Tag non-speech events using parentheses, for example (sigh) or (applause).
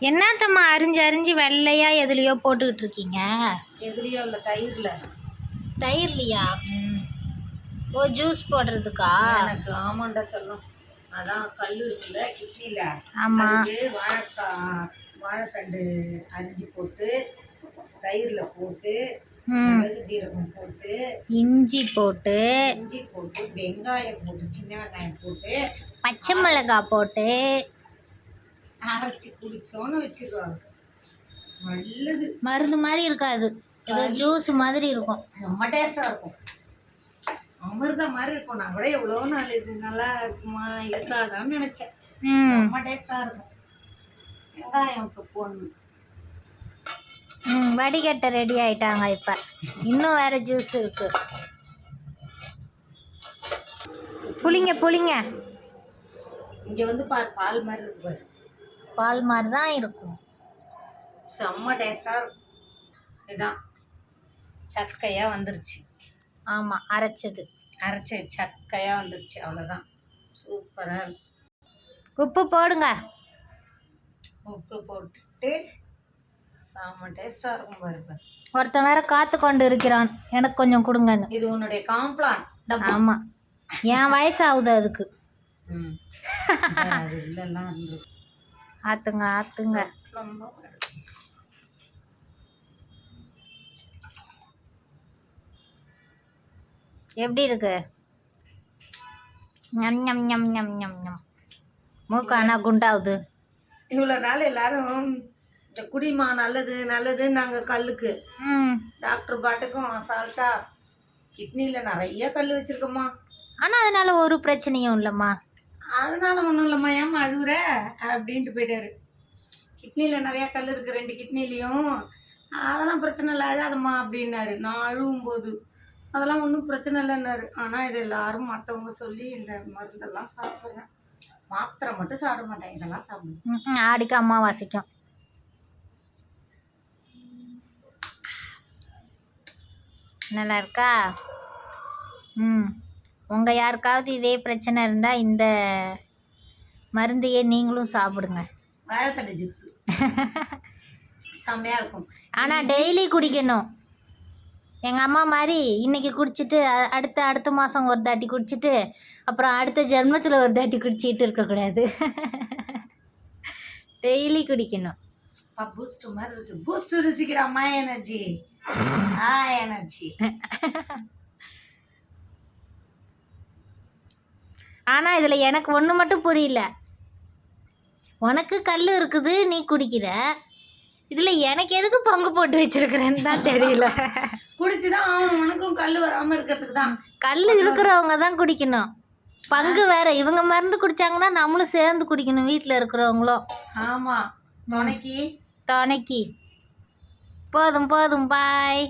என்னத்தம்மா அரிஞ்சு அரிஞ்சு வெள்ளையா எதுலையோ போட்டுக்கிட்டு இருக்கீங்க? எதுலேயோ இல்லை தயிரில். தயிர்லையா? ஓ ஜூஸ் போடுறதுக்கா? எனக்கு ஆமாண்டா சொல்லும் அதான் கல் இருக்குல்ல கிட்னியில் ஆமா. அதுக்கு வாழைக்காய் வாழைத்தண்டு அரிஞ்சு போட்டு தயிரில் போட்டு ம். மிளகு ஜீரகம் போட்டு இஞ்சி போட்டு. இஞ்சி போட்டு வெங்காயம் போட்டு சின்ன வெங்காயம் போட்டு பச்சை மிளகாய் போட்டு. அரைச்சி குடிச்சோன்னு வச்சுக்கோ நல்லது. மருந்து மாதிரி இருக்காது. ஏதோ ஜூஸ் மாதிரி இருக்கும். ரொம்ப டேஸ்டாக இருக்கும். அமிர்தம் மாதிரி இருக்கும். நான் கூட எவ்வளோ நாள் இது நல்லா இருக்குமா இருக்காதான்னு நினச்சேன். ரொம்ப டேஸ்டாக இருக்கும். வெங்காயம் இப்போ போடணும். ம் வடிகட்ட ரெடி ஆயிட்டாங்க இப்போ. இன்னும் வேற ஜூஸ் இருக்கு. புளிங்க புளிங்க. இங்கே வந்து பால் பால் மாதிரி இருக்கு பாரு. பால் மாதிரி தான் இருக்கும். செம்ம டேஸ்டாக இருக்கும். இதுதான் சக்கையாக வந்துருச்சு. ஆமாம் அரைச்சது. அரைச்ச சக்கையாக வந்துருச்சு. அவ்வளோதான் சூப்பராக இருக்கும். உப்பு போடுங்க. உப்பு போட்டுட்டு செம்ம டேஸ்டாக இருக்கும் பாரு இப்ப. ஒருத்தன் வேற காத்து கொண்டு இருக்கிறான். எனக்கு கொஞ்சம் கொடுங்கன்னு. இது உன்னுடைய காம்ப்ளான். ஆமாம் என் வயசாகுது அதுக்கு. ம். (laughs) அது இல்லைலாம் இருந்துருக்கு ஆத்துங்க ஆத்துங்க. ரொம்ப எப்படி இருக்கு? ஞம் ஞம் ஞம் ஞம் ஞம் ஞம். மூக்கு ஆனால் குண்டாகுது இவ்வளோ நாள் எல்லாரும் இந்த குடிமா நல்லது நல்லதுன்னு நாங்கள் கல்லுக்கு. ம். டாக்டர் பாட்டுக்கும் அசால்ட்டா. கிட்னியில் நிறைய கல் வச்சிருக்கோம்மா. ஆனால் அதனால ஒரு பிரச்சனையும் இல்லைம்மா. அதனால ஒன்றும் இல்லைம்மா ஏம்மா அழுகுற அப்படின்ட்டு போயிட்டாரு. கிட்னியில் நிறையா கல் இருக்குது ரெண்டு கிட்னிலையும். அதெல்லாம் பிரச்சனை இல்லை அழாதம்மா அப்படின்னாரு. நான் அழுகும்போது அதெல்லாம் ஒன்றும் பிரச்சனை இல்லைன்னாரு. ஆனால் இது எல்லாரும் மற்றவங்க சொல்லி இந்த மருந்தெல்லாம் சாப்பிட்றேன் மாத்திரை மட்டும் சாப்பிட மாட்டேன் இதெல்லாம் சாப்பிடுவேன் ம், அம்மா வாசிக்கும் நல்லா இருக்கா? ம். உங்கள் யாருக்காவது இதே பிரச்சனை இருந்தால் இந்த மருந்தையே நீங்களும் சாப்பிடுங்க. வாழைத்தண்டை ஜூஸு செம்மையாக இருக்கும். ஆனால் டெய்லி குடிக்கணும். எங்கள் அம்மா மாதிரி இன்னைக்கு குடிச்சிட்டு அடுத்த அடுத்த மாதம் ஒரு தாட்டி குடிச்சிட்டு அப்புறம் அடுத்த ஜென்மத்தில் ஒரு தாட்டி குடிச்சிட்டு இருக்கக்கூடாது டெய்லி குடிக்கணும். பூஸ்ட் மாதிரி இருக்கு. பூஸ்ட் ருசிக்கிற அம்மா எனர்ஜி ஆ எனர்ஜி (laughs) ஆனால் இதில் எனக்கு ஒன்று மட்டும் புரியல. உனக்கு கல் இருக்குது நீ குடிக்கிற. இதில் எனக்கு எதுக்கு பங்கு போட்டு வச்சிருக்கிறேன்னு தான் தெரியல. குடிச்சுதான் ஆகணும். உனக்கும் கல் வராமல் இருக்கிறதுக்கு தான். கல் இருக்கிறவங்க தான் குடிக்கணும். பங்கு வேற. இவங்க மருந்து குடிச்சாங்கன்னா நம்மளும் சேர்ந்து குடிக்கணும் வீட்டில் இருக்கிறவங்களும். ஆமாம் துணைக்கு. துணைக்கு. போதும் போதும். பாய்